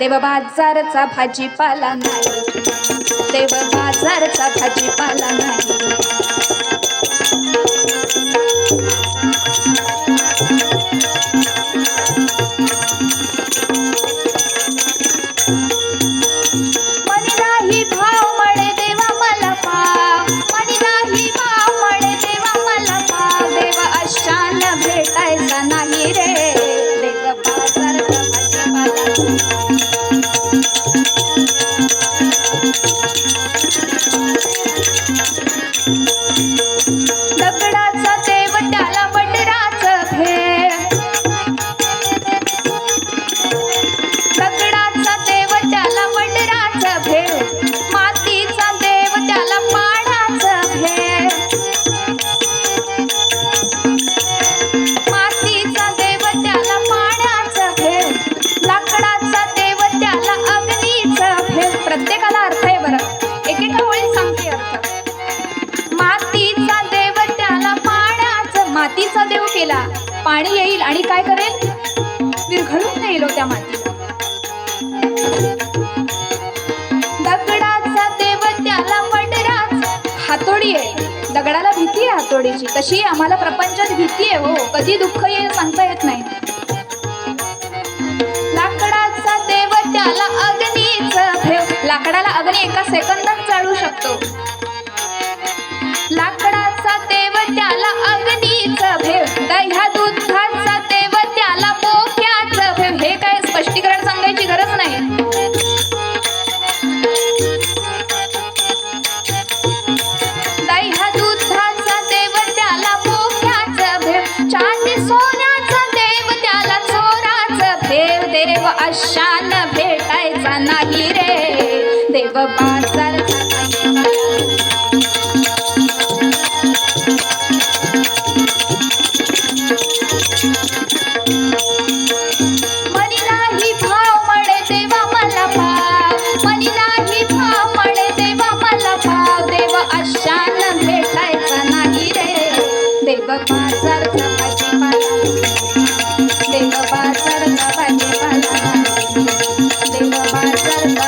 देव बाजारचा भाजीपाला नाही. देव बाजारचा भाजीपाला मातीचा देव केला. पाणी येईल आणि काय करेल? विरघळून येईल हो त्या माती. दगडाचा देव त्याला वडराच हातोडी आहे. दगडाला भीती आहे हातोडीची. तशी आम्हाला प्रपंचात भीती आहे हो. कधी दुःख येईल सांगता येत नाही. लाकडाचा देव त्याला अग्नीच भेव. लाकडाला अग्नी एका सेकंदात चालू शकतो. रे देव